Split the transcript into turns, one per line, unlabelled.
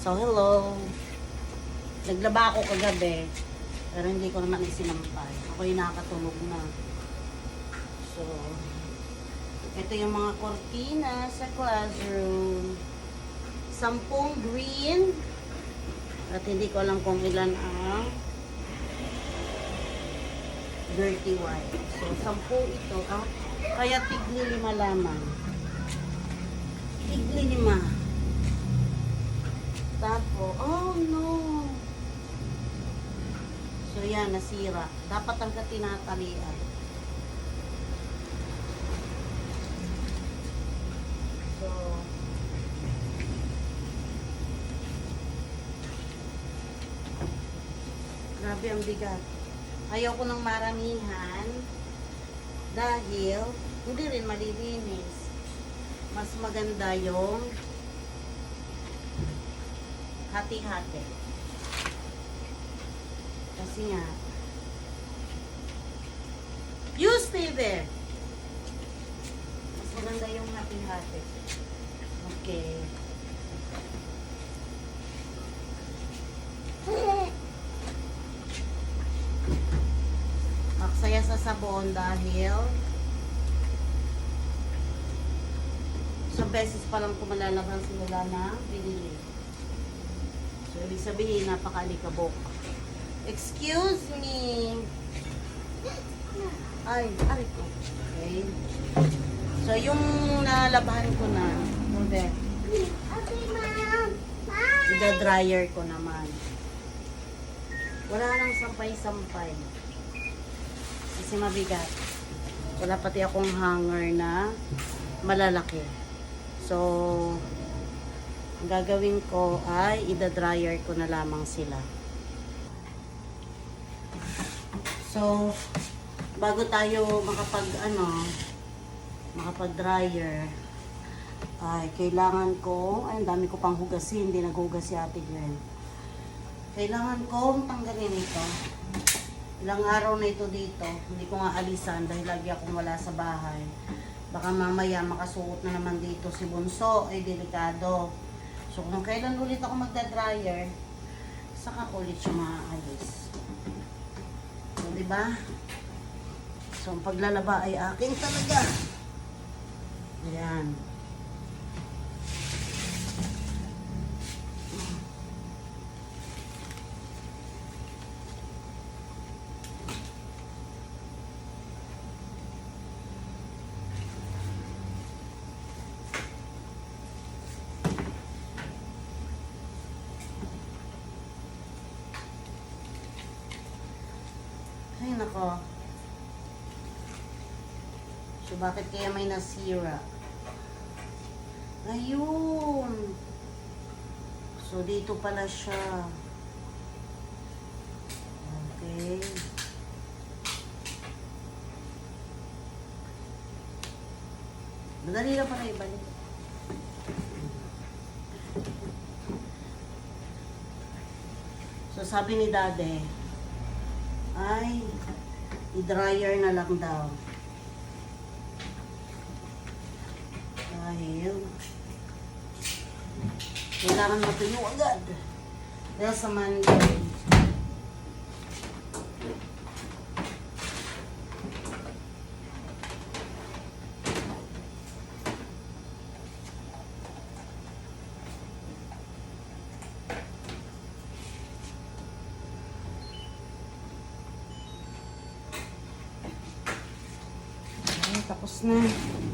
So, hello. Naglaba ako kagabi. Pero hindi ko naman isinampay. Ako'y nakatulog na. So, ito yung mga kortina sa classroom. Sampung green. At hindi ko alam kung ilan ang dirty white. So, sampu ito. Ah, kaya tigli lima lamang. Tigli lima. Tapos, oh no. So, yan, nasira. Dapat ang katinatalian. So, grabe ang bigat. Ayaw ko ng maramihan dahil hindi rin malilinis. Mas maganda yung hati-hati. Kasi nga, you stay there. Mas maganda yung hati-hati. Okay. Maksaya sa sabon dahil sa beses pa lang ko malalabang simula na binili. Ibig sabihin, napakalikabok. Excuse me. Ay, ay ko. Okay. So, yung nalabahan ko na, okay.
Okay, ma'am.
Ida-dryer ko naman. Wala nang sampay-sampay. Kasi mabigat. Wala pati akong hanger na malalaki. So, gagawin ko ay ida-dryer ko na lamang sila. So, bago tayo makapag ano, makapag dryer, ay kailangan ko, ay dami ko pang hugasin, hindi naghugas si Ate Gwen. Kailangan kong tanggalin ito. Ilang araw na ito dito, hindi ko nga alisan dahil lagi akong wala sa bahay. Baka mamaya makasuot na naman dito si Bunso, ay delikado. So kung kailan ulit ako magda-dryer, saka ulit siya maaalis. So, ba? So, ang paglalaba ay akin talaga. Ayan. Nako. So, bakit kaya may nasira? Ayun. So, dito pala siya. Okay. Madali lang pala ibalik. So, sabi ni Dade, ay, i-dryer na lang daw. Dahil, kailangan matuyo agad. Dahil sa Monday. Ay, tapos na.